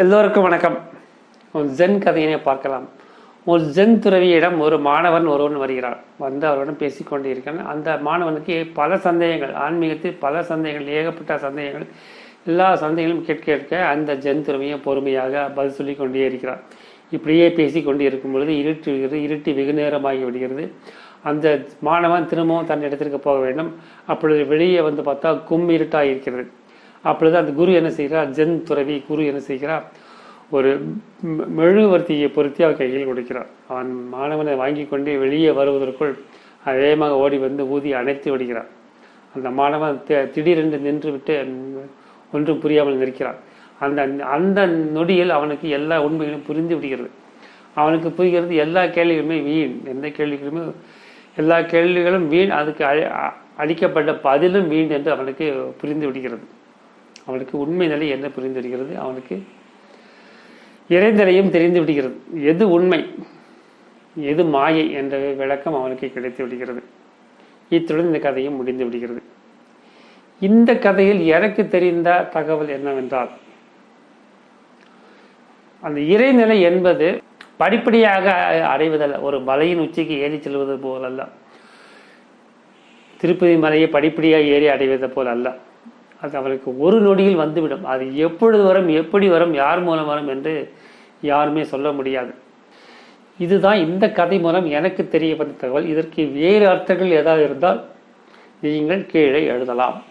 எல்லோருக்கும் வணக்கம். ஒரு ஜென் கதையினை பார்க்கலாம். ஒரு ஜென் துறவியிடம் ஒரு மாணவன் ஒருவன் வருகிறார் வந்து அவருடன் பேசிக்கொண்டு இருக்கிறான் அந்த மாணவனுக்கு பல சந்தேகங்கள் ஆன்மீகத்தில் பல சந்தேகங்கள் ஏகப்பட்ட சந்தேகங்கள் எல்லா சந்தேகங்களும் கேட்க கேட்க அந்த ஜென் துறவியும் பொறுமையாக பதில் சொல்லி கொண்டே இருக்கிறார் இப்படியே பேசி கொண்டு இருக்கும் பொழுது இருட்டு விடுகிறது இருட்டி வெகு நேரமாகி விடுகிறது. அந்த மாணவன் திரும்பவும் தன் இடத்திற்கு போக வேண்டும். அப்பொழுது வெளியே வந்து பார்த்தா கும் இருட்டாக இருக்கிறது. அப்பொழுது அந்த குரு என்ன செய்கிறார்? ஜென் துறவி குரு என்ன செய்கிறார்? ஒரு மெழுகுவர்த்தியை பொருத்தி அவர் கையில் கொடுக்கிறார். அவன் மாணவனை வாங்கி கொண்டே வெளியே வருவதற்குள் வேகமாக ஓடி வந்து ஊதி அணைத்து விடுகிறார். அந்த மாணவன் திடீரென்று நின்று விட்டு ஒன்றும் புரியாமல் நிற்கிறான். அந்த அந்த நொடியில் அவனுக்கு எல்லா உண்மைகளும் புரிந்து விடுகிறது. அவனுக்கு புரிகிறது எல்லா கேள்விகளுமே வீண். எந்த கேள்விகளுமே எல்லா கேள்விகளும் வீண். அதுக்கு அழி- அளிக்கப்பட்ட பதிலும் வீண் என்று அவனுக்கு புரிந்து விடுகிறது. அவனுக்கு உண்மை நிலை என்ன புரிந்து விடுகிறது அவனுக்கு இறைநிலையும் தெரிந்து விடுகிறது. எது உண்மை? எது மாயை என்ற விளக்கம் அவனுக்கு கிடைத்து விடுகிறது. இத்துடன் இந்த கதையும் முடிந்து விடுகிறது. இந்த கதையில் எனக்கு தெரிந்த தகவல் என்னவென்றால் அந்த இறைநிலை என்பது படிப்படியாக அடைவதல்ல. ஒரு மலையின் உச்சிக்கு ஏறி செல்வது போல் அல்ல திருப்பதி மலையை படிப்படியாக ஏறி அடைவது போல் அல்ல அது அவளுக்கு ஒரு நொடியில் வந்துவிடும். அது எப்பொழுது வரும் எப்படி வரும் யார் மூலம் வரும் என்று யாருமே சொல்ல முடியாது. இதுதான் இந்த கதை மூலம் எனக்கு தெரிய வந்த தகவல். இதற்கு வேறு அர்த்தங்கள் ஏதாவது இருந்தால் நீங்கள் கீழே எழுதலாம்.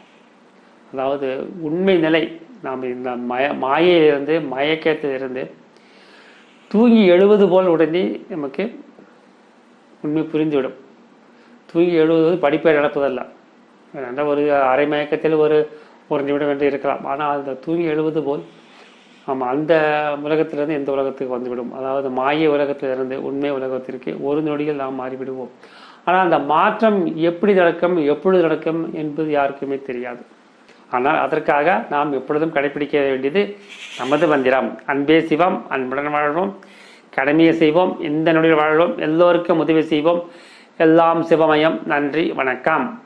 அதாவது உண்மை நிலை நாம் இந்த மய மாயையிலிருந்து மயக்கத்திலிருந்து தூங்கி எழுவது போல் உடனே நமக்கு உண்மை புரிந்துவிடும். தூங்கி எழுவது படிப்பை நடப்பதல்ல நல்ல ஒரு அரை மயக்கத்தில் ஒரு ஒரு விட வேண்டி இருக்கலாம் ஆனால் அந்த தூங்கி எழுவது போல் ஆமாம் அந்த உலகத்திலிருந்து எந்த உலகத்துக்கு வந்துவிடும்? அதாவது மாய உலகத்திலிருந்து உண்மை உலகத்திற்கு ஒரு நொடியில் நாம் மாறிவிடுவோம். ஆனால் அந்த மாற்றம் எப்படி நடக்கும் எப்பொழுது நடக்கும் என்பது யாருக்குமே தெரியாது. ஆனால் அதற்காக நாம் எப்பொழுதும் கடைபிடிக்க வேண்டியது நமது மந்திரம். அன்பே சிவம் அன்புடன் வாழ்வோம். கடமையை செய்வோம் இந்த நொடியில் வாழ்வோம். எல்லோருக்கும் உதவி செய்வோம். எல்லாம் சிவமயம். நன்றி வணக்கம்.